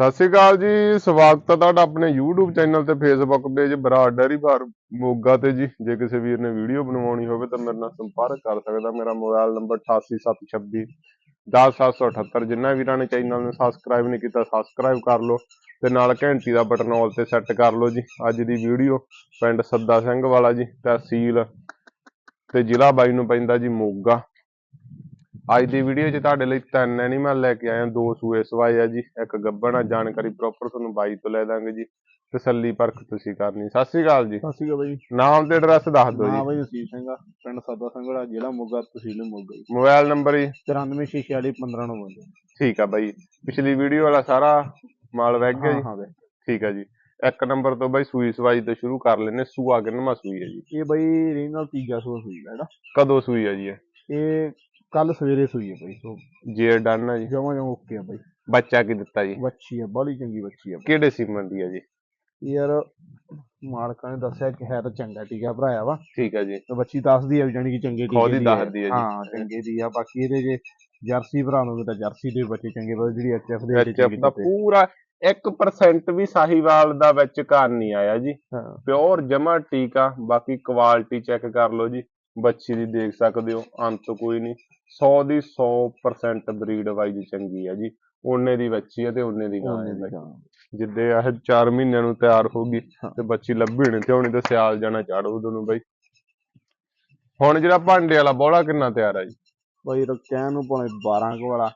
ਸਤਿ ਸ਼੍ਰੀ ਅਕਾਲ ਜੀ, ਸਵਾਗਤ ਹੈ ਤੁਹਾਡਾ ਆਪਣੇ YouTube ਚੈਨਲ ਤੇ Facebook page Brar dairy farm Moga ਤੇ ਜੀ। ਜੇ ਕਿਸੇ ਵੀਰ ਨੇ ਵੀਡੀਓ ਬਣਵਾਉਣੀ ਹੋਵੇ ਤਾਂ ਮੇਰੇ ਨਾਲ ਸੰਪਰਕ ਕਰ ਸਕਦਾ। ਮੇਰਾ ਮੋਬਾਈਲ ਨੰਬਰ 8876 10778 ਜਿੰਨਾ ਵੀਰਾਂ ਨੇ ਚੈਨਲ ਨੂੰ ਸਬਸਕ੍ਰਾਈਬ ਨਹੀਂ ਕੀਤਾ ਸਬਸਕ੍ਰਾਈਬ ਕਰ ਲਓ ਤੇ ਨਾਲ ਘੰਟੀ ਦਾ ਬਟਨ ਆਲ ਤੇ ਸੈੱਟ ਕਰ ਲਓ ਜੀ। ਅੱਜ ਦੀ ਵੀਡੀਓ ਪਿੰਡ ਸੱਦਾ ਸਿੰਘ ਵਾਲਾ ਜੀ, ਤਹਿਸੀਲ ਤੇ ਜ਼ਿਲ੍ਹਾ ਬਾਈ ਨੂੰ ਪੈਂਦਾ ਜੀ, ਮੋਗਾ। ਅੱਜ ਦੀ ਵੀਡੀਓ 'ਚ ਤੁਹਾਡੇ ਲਈ ਤਿੰਨ ਐਨੀਮਲ ਲੈ ਕੇ ਹਾਂ। ਦੋ ਸੂਏ ਸਵਾਏ ਆ ਜੀ ਇੱਕ ਗੱਬਣ ਆ। ਜਾਣਕਾਰੀ ਪ੍ਰੋਪਰ ਤੁਹਾਨੂੰ ਬਾਈ ਤੋਂ ਲੈ ਦਾਂਗੇ ਜੀ। ਤਸੱਲੀ ਪਰਖ ਤੁਸੀਂ ਕਰਨੀ। ਸਤਿ ਸ਼੍ਰੀ ਅਕਾਲ ਜੀ। ਸਤਿ ਸ਼੍ਰੀ ਅਕਾਲ ਬਾਈ। ਨਾਮ ਤੇ ਐਡਰੈਸ ਦੱਸ ਦਿਓ ਹਾਂ ਜੀ ਬਾਈ ਨਸੀਬ ਸਿੰਘ ਆ ਪਿੰਡ ਸਾਦਾ ਸੰਘੜਾ ਜ਼ਿਲ੍ਹਾ ਮੋਗਾ ਤਹਿਸੀਲ ਮੋਗਾ ਜੀ। ਮੋਬਾਈਲ ਨੰਬਰ ਜੀ? 94464159 ਠੀਕ ਆ ਬਾਈ। ਪਿਛਲੀ ਵੀਡੀਓ ਵਾਲਾ ਸਾਰਾ ਮਾਲ ਵਗ ਗਿਆ ਹਾਂ ਜੀ ਹਾਂ ਬਾਈ ਠੀਕ ਆ ਜੀ। ਇੱਕ ਨੰਬਰ ਤੋਂ ਬਾਈ ਸੂਈ ਸਵਾਈ ਤੋਂ ਸ਼ੁਰੂ ਕਰ ਲੈਨੇ ਸੂਆ ਕਿੰਨਵਾਂ ਸੂਈ ਹੈ ਜੀ। ਇਹ ਬਾਈ ਰੀਨਲ ਤੀਜਾ ਸੂਆ ਸੂਈ ਹੈ ਜਿਹੜਾ। ਕਦੋਂ ਸੂਈ ਹੈ ਜੀ ਇਹ ਕੱਲ ਸਵੇਰੇ ਸੂਈ ਹੈ ਬਾਈ। ਸੋ ਜੇ ਡਨ ਹੈ ਜੀ। ਜਮਾ ਜਮਾ ਓਕੇ ਆ ਬਾਈ। ਬੱਚਾ ਕੀ ਦਿੱਤਾ ਜੀ? ਬੱਚੀ ਆ ਬੜੀ ਚੰਗੀ ਬੱਚੀ ਆ ਕਿਹੜੇ ਸੀਮਨ ਦੀ ਹੈ ਜੀ? ਯਾਰ ਮਾਲਕਾਂ ਨੇ ਦੱਸਿਆ ਕਿ ਹੈ ਤਾਂ ਚੰਗਾ ਟੀਕਾ ਭਰਾਇਆ ਵਾ। ਠੀਕ ਆ ਜੀ। ਤੇ ਬੱਚੀ ਦੱਸਦੀ ਆ ਵੀ ਜਾਣੀ ਕਿ ਚੰਗੇ ਖੁਦ ਹੀ ਦੀ ਆ। ਦੱਸਦੀ ਆ ਜੀ। ਹਾਂ ਚੰਗੇ ਦੀ ਆ। ਬਾਕੀ ਇਹਦੇ ਜੇ ਜਰਸੀ ਭਰਾਵਾਂਗੇ ਤਾਂ ਜਰਸੀ ਦੇ ਬੱਚੇ ਚੰਗੇ ਬਸ ਜਿਹੜੀ ਐਚਐਫ ਦੇ ਐਚਐਫ ਚੰਗੇ ਦਿੱਤੇ। ਪੂਰਾ 1% ਵੀ ਸਾਹੀਵਾਲ ਦਾ ਵਿੱਚ ਘਰ ਨਹੀਂ ਆਇਆ ਜੀ। ਹਾਂ। ਪਿਓਰ ਜਮਾ ਟੀਕਾ ਬਾਕੀ ਕੁਆਲਿਟੀ ਚੈੱਕ ਕਰ ਲਓ ਜੀ। ਬੱਚੀ ਦੀ ਦੇਖ ਸਕਦੇ ਹੋ ਅੰਤ ਕੋਈ ਨਹੀਂ। 100 ਦੀ 100% ਬਰੀਡ ਵਾਈਜ਼ ਚੰਗੀ ਹੈ ਜੀ। ਉਹਨੇ ਦੀ ਬੱਚੀ ਹੈ ਤੇ ਉਹਨੇ ਦੀ ਗਾਂ ਹੈ। ਜਿੱਦੇ ਇਹ 4 ਮਹੀਨਿਆਂ ਨੂੰ ਤਿਆਰ ਹਾਂ। ਤੇ ਬੱਚੀ ਲੱਭੀ ਨਹੀਂ ਤੇ ਹੋਣੀ ਤੇ ਸਿਆਲ ਜਾਣਾ ਚੜੂ ਉਹਨੂੰ ਬਾਈ। ਹੁਣ ਜਿਹੜਾ ਭਾਂਡੇ ਵਾਲਾ ਬੋਲਾ ਕਿੰਨਾ ਤਿਆਰ ਹੈ ਜੀ? ਬਾਈ ਰਕੈਨ ਨੂੰ ਭਾਵੇਂ 12 ਕੁ ਵਾਲਾ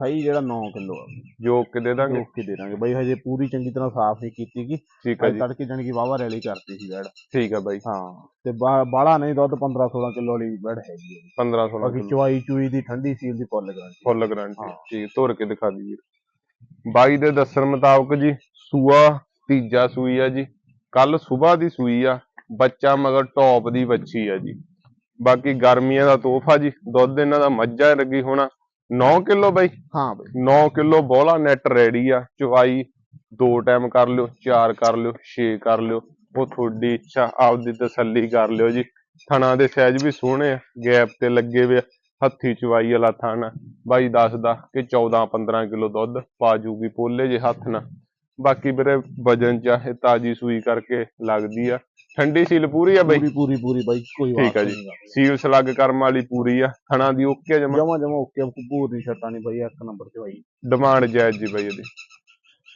ਸਹੀ ਜਿਹੜਾ 9 ਕਿਲੋ ਆ। ਜੋ ਕਿ ਦੇ ਦਾਂਗੇ। ਰੋਕ ਕੇ ਦੇ ਦਾਂਗੇ। ਬਾਈ ਹਜੇ ਪੂਰੀ ਚੰਗੀ ਤਰ੍ਹਾਂ ਸਾਫ਼ ਨਹੀਂ ਕੀਤੀ ਗੀ। ਠੀਕ ਹੈ ਅੱਜ ਜੀ। ਤੜਕੇ ਜਾਣੀ ਕਿ ਵਾਵਾ ਰੈਲੀ ਕਰਤੀ ਸੀ ਬੈੜ ਠੀਕ ਹੈ ਬਾਈ। ਹਾਂ ਤੇ ਬਾਹਲਾ ਨਹੀਂ ਦੁੱਧ 15 16 ਕਿਲੋ ਵਾਲੀ ਬੈੜ ਹੈਗੀ ਹੈ 15 16 ਬਾਕੀ ਚਵਾਈ ਚੂਈ ਦੀ ਠੰਡੀ ਸੀਲ ਦੀ ਫੁੱਲ ਗਰੰਟੀ। Full guarantee. ਠੀਕ ਧੁਰ ਕੇ ਦਿਖਾ ਦਈਏ। ਬਾਈ ਦੇ ਦੱਸਣ ਮੁਤਾਬਕ ਜੀ ਸੂਆ ਤੀਜਾ ਸੂਈ ਆ ਜੀ। ਕੱਲ ਸਵੇਰ ਦੀ ਸੂਈ ਆ। ਬੱਚਾ ਮਗਰ ਟੌਪ ਦੀ ਬੱਚੀ ਆ ਜੀ। ਬਾਕੀ ਗਰਮੀਆਂ ਦਾ ਤੋਹਫਾ ਜੀ। ਦੁੱਧ ਇਹਨਾਂ ਦਾ ਮੱਝਾਂ ਲੱਗੀ ਹੋਣਾ। 9 ਕਿਲੋ ਬਾਈ? ਹਾਂ ਬਾਈ। 9 ਕਿਲੋ ਬੋਲਾ ਨੈਟ ਰੈਡੀ ਆ। ਚਵਾਈ ਦੋ ਟਾਈਮ ਕਰ ਲਿਓ ਚਾਰ ਕਰ ਲਿਓ ਛੇ ਕਰ ਲਿਓ। ਉਹ ਤੁਹਾਡੀ ਇੱਛਾ ਆਪਦੀ ਤਸੱਲੀ ਕਰ ਲਿਓ ਜੀ। ਥਣਾ ਦੇ ਸਾਈਜ਼ ਵੀ ਸੋਹਣੇ ਆ ਗੈਪ ਤੇ ਲੱਗੇ ਵੇ ਹੱਥੀ ਚਵਾਈ ਵਾਲਾ ਥਣ। ਬਾਈ ਦੱਸਦਾ ਕਿ 14 15 ਕਿਲੋ ਦੁੱਧ ਪਾ ਜੂਗੀ ਪੋਲੇ ਜੇ ਹੱਥ ਨਾਲ। ਬਾਕੀ ਵੀਰੇ ਵਜਨ ਚ ਆ, ਇਹ ਤਾਜੀ ਸੂਈ ਕਰਕੇ ਲੱਗਦੀ ਆ। ਠੰਡੀ ਸੀਲ ਪੂਰੀ ਆ ਬਾਈ? ਪੂਰੀ ਪੂਰੀ ਪੂਰੀ ਬਾਈ ਕੋਈ ਠੀਕ ਆ ਜੀ। ਸੀਲ ਸਲੱਗ ਕਰਮ ਵਾਲੀ ਪੂਰੀ ਆ। ਥਣਾ ਦੀ ਓਕੇ ਜਮਾ? ਜਮਾ ਜਮਾ ਓਕੇ ਪੂਰ ਦੀ ਸ਼ਰਟਾਂ ਨਹੀਂ ਬਾਈ ਇੱਕ ਨੰਬਰ ਤੇ ਬਾਈ। ਡਿਮਾਂਡ ਜਾਇਜ਼ ਜੀ ਬਾਈ ਇਹਦੀ।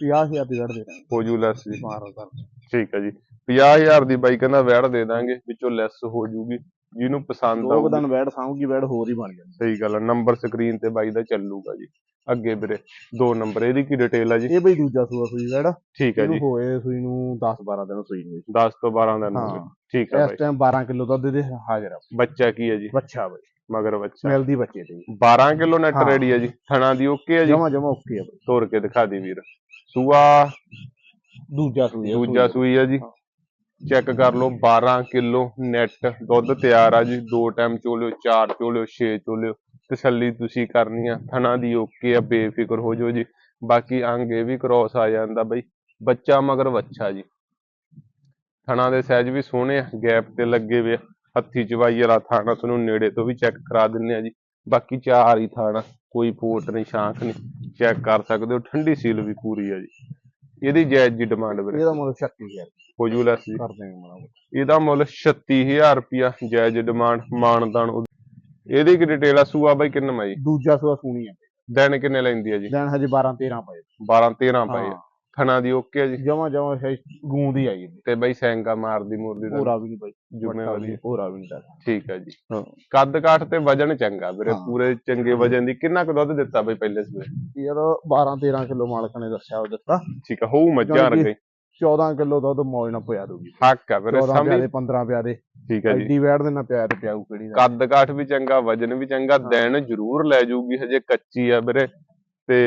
50000 ਦੀ ਵੜ ਦੇ ਦਾਂਗੇ। ਹੋ ਜੂ ਲੈਸ ਜੀ। ਮਾਰੋ ਕਰ ਠੀਕ ਹੈ ਜੀ। 50000 ਦੀ ਬਾਈ ਕਹਿੰਦਾ ਵੈੜ ਦੇ ਦਾਂਗੇ ਵਿੱਚੋਂ ਲੈਸ ਹੋ ਜੂਗੀ। ਜਿਹਨੂੰ ਪਸੰਦ ਦੋ ਆਊਗੀ ਦਿਨ ਬੈੜ ਸਾਂਭਗੀ ਬੈੜ ਹੋਰ ਹੀ ਬਣ ਜਾਂਦੀ ਸਹੀ ਗੱਲ ਹੈ ਨੰਬਰ ਸਕਰੀਨ ਤੇ ਬਾਈ ਦਾ ਚੱਲੂਗਾ ਜੀ। ਅੱਗੇ ਵੀਰੇ ਦੋ ਨੰਬਰ ਇਹਦੀ ਕੀ ਡਿਟੇਲ ਹੈ ਜੀ? ਇਹ ਬਈ ਦੂਜਾ ਸੂਆ ਸੂਈ ਬੈੜ ਠੀਕ ਹੈ ਇਹਨੂੰ ਜੀ। ਹੋਏ ਸੂਈ ਨੂੰ 10 12 ਦਿਨ ਸੂਈ ਨੂੰ 10 ਤੋਂ 12 ਦਿਨ ਹੋ ਹਾਂ। ਠੀਕ ਹੈ ਇਸ ਬਾਈ। ਟਾਈਮ 12 ਕਿਲੋ ਦੁੱਧ ਦੇ ਹਾਜ਼ਰ ਆ। ਬੱਚਾ ਕੀ ਹੈ ਜੀ? ਬੱਚਾ ਬਾਈ। ਮਗਰ ਬੱਚਾ। ਮਿਲਦੀ ਬੱਚੇ ਤੇ 12 ਕਿਲੋ ਨੈਟ ਹਾਂ। ਰੈਡੀ ਹੈ ਜੀ। ਥਣਾ ਦੀ ਓਕੇ ਹੈ ਜੀ? ਜਮਾ ਜਮਾ ਓਕੇ ਆ ਬਾਈ। ਤੋੜ ਕੇ ਦਿਖਾ ਦੀ ਵੀਰ। ਸੂਆ। ਦੂਜਾ ਸੂਈ ਆ, ਦੂਜਾ ਸੂਈ ਹੈ ਜੀ। ਚੈੱਕ ਕਰ ਲਓ 12 ਕਿਲੋ ਨੈਟ ਦੁੱਧ ਤਿਆਰ ਆ ਜੀ। ਦੋ ਟਾਈਮ ਚੋਲਿਓ, ਚਾਰ ਚੋਲਿਓ, ਛੇ ਚੋਲਿਓ। ਤਸੱਲੀ ਤੁਸੀਂ ਕਰਨੀ ਆ, ਥਣਾ ਦੀ ਓਕੇ ਆ, ਬੇਫਿਕਰ ਹੋ ਜਾਓ ਜੀ। ਬਾਕੀ ਅੰਗ ਇਹ ਵੀ ਕ੍ਰੋਸ ਆ ਜਾਂਦਾ ਬਈ, ਬੱਚਾ ਮਗਰ ਵੱਛਾ ਜੀ। ਥਣਾ ਦੇ ਸਾਈਜ਼ ਵੀ ਸੋਹਣੇ ਆ ਗੈਪ ਤੇ ਲੱਗੇ ਵੇ ਆ। ਹੱਥੀ ਚਵਾਈ ਵਾਲਾ ਥਾਣਾ ਤੁਹਾਨੂੰ ਨੇੜੇ ਤੋਂ ਵੀ ਚੈੱਕ ਕਰਾ ਦਿੰਨੇ ਆ ਜੀ। ਬਾਕੀ ਚਾਰ ਹੀ ਥਾਣਾ, ਕੋਈ ਫੋਟ ਨਹੀਂ ਸ਼ਾਂਖ ਨਹੀਂ। ਚੈੱਕ ਕਰ ਸਕਦੇ ਹੋ, ਠੰਡੀ ਸੀਲ ਵੀ ਪੂਰੀ ਆ ਜੀ। ਇਹਦੀ ਜਾਇਜ਼ ਜੀ ਡਿਮਾਂਡ ਵੀਰੇ। ਇਹਦਾ ਮੁੱਲ 36000 ਹੋ ਜੂ ਲੈਸ। ਜੀ ਕਰ ਦੇਂਗੇ ਮਾੜਾ। ਇਹਦਾ ਮੁੱਲ 36000 ਰੁਪਿਆ ਜਾਇਜ਼ ਡਿਮਾਂਡ ਮਾਨਦਾਨ। ਇਹਦੀ ਕੀ ਡਿਟੇਲ ਆ? ਸੂਆ ਬਾਈ ਕਿੰਨਾ ਜੀ ਦੂਜਾ ਸੂਆ ਸੂਣੀ ਆ। ਦਿਨ ਕਿੰਨੇ ਲੈਂਦੀ ਆ ਜੀ? ਦਿਨ ਹਜੇ 12 13 ਪਏ। 12 13 ਪਏ ਆ। ਥਣਾ ਦੀ ਓਕੇ ਜੀ। ਜਮਾ ਜਮਾ ਗੂੰਦ ਹੀ ਆਈ ਤੇ ਬਾਈ ਸੈਂਗਾ ਮਾਰਦੀ ਮੁਰਦੀ ਦਾ ਵੀ ਨਹੀਂ ਬਾਈ ਜੁਮੇ ਵੱਟਾ ਵਾਲੀ। ਨੀ, ਪੂਰਾ ਵੀ ਨਹੀਂ ਠੀਕ ਆ ਜੀ। ਹਾਂ। ਕੱਦ ਕਾਠ ਤੇ ਵਜਨ ਚੰਗਾ ਵੀਰੇ ਹਾਂ। ਪੂਰੇ ਚੰਗੇ ਵਜਨ ਦੀ। ਕਿੰਨਾ ਕੁ ਦੁੱਧ ਦਿੱਤਾ ਬਾਈ ਪਹਿਲੇ ਸਵੇਰੇ? ਯਾਰ 12 13 ਕਿਲੋ ਮਾਲਕ ਨੇ ਦੱਸਿਆ ਉਹ ਦਿੱਤਾ। ਠੀਕ ਆ ਹੋਊ ਮੱਝਾਂ ਰਗੇ 14 ਕਿਲੋ ਦੁੱਧ ਮੌਜ ਨਾਲ ਪਿਆ ਦੂਗੀ ਹੱਕ ਆ ਵੀਰੇ 14 ਸਮਝ ਪਿਆਦੇ 15 ਪਿਆਦੇ ਠੀਕ ਆ ਜੀ। ਐਡੀ ਵੈੜ ਦੇ ਨਾਲ ਪਿਆ ਤੇ ਪਿਆਊ ਕਿਹੜੀ ਕੱਦ ਕਾਠ ਵੀ ਚੰਗਾ ਵਜਨ ਵੀ ਚੰਗਾ ਹਾਂ। ਦਿਨ ਜ਼ਰੂਰ ਲੈ ਜਾਊਗੀ ਹਜੇ ਕੱਚੀ ਆ ਵੀਰੇ। ਤੇ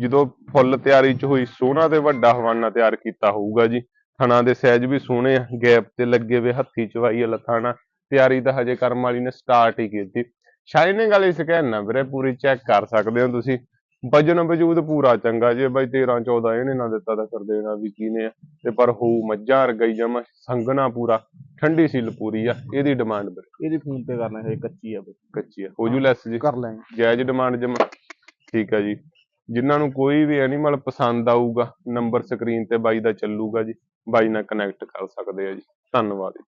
ਜਦੋਂ ਫੁੱਲ ਤਿਆਰੀ ਚ ਹੋਈ ਸੋਹਣਾ ਤੇ ਵੱਡਾ ਹਵਾਨਾ ਤਿਆਰ ਕੀਤਾ ਹੋਊਗਾ ਜੀ। ਥਣਾ ਦੇ ਸਾਈਜ਼ ਵੀ ਸੋਹਣੇ ਆ ਗੈਪ ਤੇ ਲੱਗੇ ਵੇ ਹੱਥੀ ਚਵਾਈ ਵਾਲਾ ਥਾਣਾ। ਤਿਆਰੀ ਤਾਂ ਹਜੇ ਕਰਮ ਵਾਲੀ ਨੇ ਸਟਾਰਟ ਹੀ ਕੀਤੀ। ਸ਼ਾਈਨਿੰਗ ਵਾਲੀ ਸਕੈਨ ਨਾ ਵੀਰੇ ਪੂਰੀ ਚੈੱਕ ਕਰ ਸਕਦੇ ਹੋ ਤੁਸੀਂ। ਵਜਨ ਵਜੂਦ ਪੂਰਾ ਚੰਗਾ ਜੇ ਬਾਈ 13 14 ਇਹਨੇ ਨਾ ਦਿੱਤਾ ਤਾਂ ਕਰ ਦੇਣਾ ਵੀ ਕੀਨੇ ਆ। ਤੇ ਪਰ ਹੋਊ ਮੱਝਾਂ ਰਗਈ ਜਮਾ ਸੰਗਣਾ ਪੂਰਾ ਠੰਡੀ ਸੀਲ ਪੂਰੀ ਆ ਇਹਦੀ ਡਿਮਾਂਡ ਵੀਰੇ। ਇਹਦੀ ਫੋਨ ਤੇ ਕਰਨਾ ਹੈ ਕੱਚੀ ਆ ਬਈ। ਕੱਚੀ ਆ ਹੋ ਜੂ ਲੈਸ ਜੀ। ਕਰ ਲੈਂਗੇ। ਜਾਇਜ਼ ਡਿਮਾਂਡ ਜਮਾ। ਠੀਕ ਆ ਜੀ। ਜਿਨ੍ਹਾਂ ਨੂੰ ਕੋਈ ਵੀ ਐਨੀਮਲ ਪਸੰਦ ਆਊਗਾ ਨੰਬਰ ਸਕਰੀਨ ਤੇ ਬਾਈ ਦਾ ਚੱਲੂਗਾ ਜੀ, ਬਾਈ ਨਾਲ ਕਨੈਕਟ ਕਰ ਸਕਦੇ ਆ ਜੀ। ਧੰਨਵਾਦ ਜੀ।